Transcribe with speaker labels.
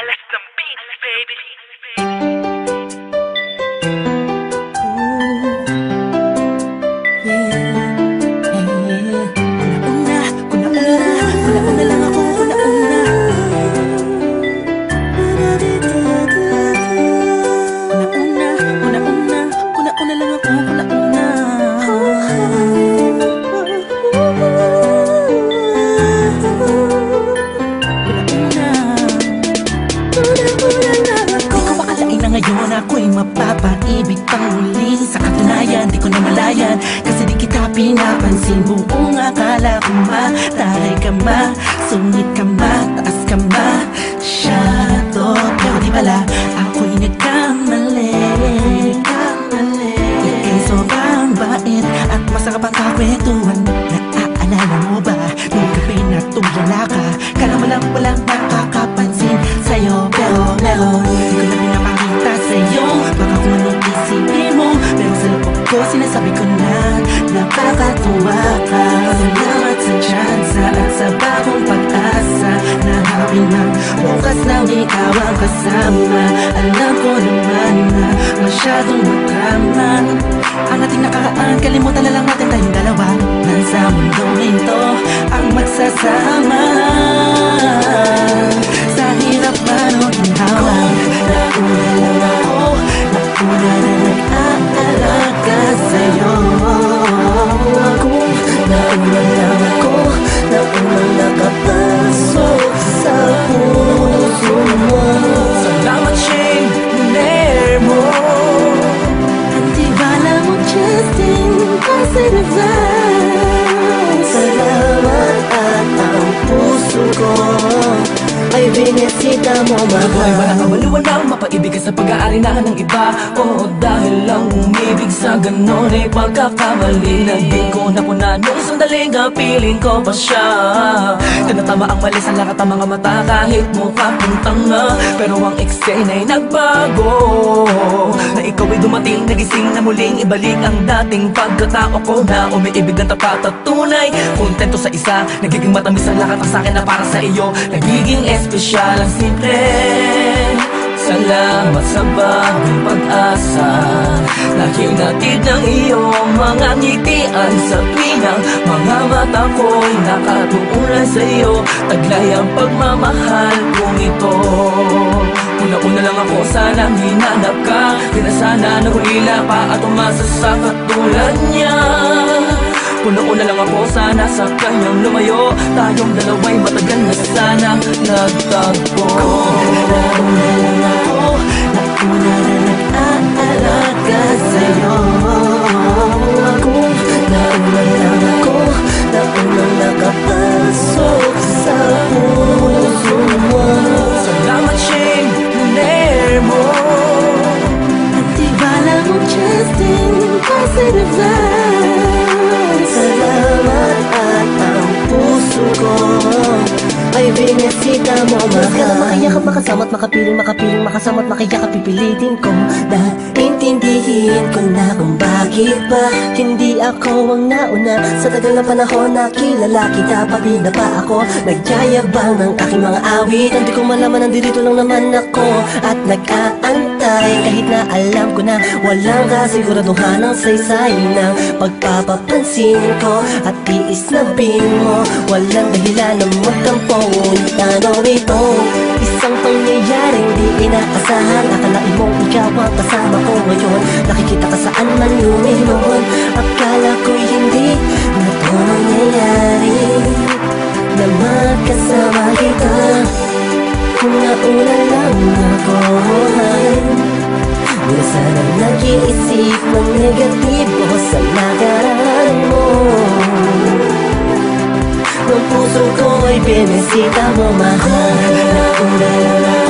Speaker 1: I left some beats, baby.
Speaker 2: Pinapansin Buong akala ko mataray ka ma Sungit ka ma, taas ka ma. Shadow Pero di pala, ako'y nagkamali Ika'y sobrang bait At masarap ang kakwentuhan ikaw ang kasama Alam ko naman na masyadong madrama Ang ating nakaraan Kalimutan na lang natin tayong dalawa Nasa mundong ito Ang magsasama ay binisita mo,
Speaker 3: Buhay
Speaker 2: mahal
Speaker 3: wala kabaliwan lang Mapaibig ka sa pag-aari na ng iba. Oo dahil lang umibig sa ganon ay pagkakamali. Na di ko napuna nung sandaling piling ko pa siya Tinatama ang mali sa lakat ng mga mata. Kahit mukha kong tanga Pero ang eksena ay nagbago. Na ikaw ay dumating Nagising na muling ibalik ang dating pagkatao ko. Na umiibig ng tapat at tunay Kontento sa isa. Nagiging matamis ang lakat ang sakin na para sa iyo. Nagiging espesyal ang simple Salamat sa bagong pag-asa. Na hinatid ng iyong mga ngitian Sa tuwinang mga mata ko'y nakatuunan sa iyo. Taglay ang pagmamahal kong ito. Una-una lang ako sanang hinanap ka. Di na sana pa at umasa sa katulad niya. Una-una lang ako sana sa kanyang lumayo. Tayong dalawa'y matagal na sanang nagtagpo.
Speaker 2: Nauna kasi Salamat mahal Ka na makiyakap, makasama't makapiling, makapiling, makasama't makiyakap, pipilitin ko. Dahil intindihin ko na kung bakit ba Hindi ako ang nauna. Sa tagal na panahon na kilala kita Pabida pa ako. Nagyayabang ng aking mga awit. Hindi ko malaman, nandito lang naman ako. At nag-aantay Kahit na alam ko na Walang kasiguraduhan ng saysay ng Pagpapapansin ko. At tiis na bin mo Walang dahilan na magtampo. Ngunit ano ito Isang pangyayaring di inaasahan. Akalain mong ikaw ang kasama ko ngayon. Nakikita ka saan man lumilon Akala ko'y hindi na ito mangyayari Na magkasama kita. Kung nauna lang ako Di na sana nag-iisip ng negatibo sa nakaraan mo Ang puso ko ay binisita mo mahal Nauna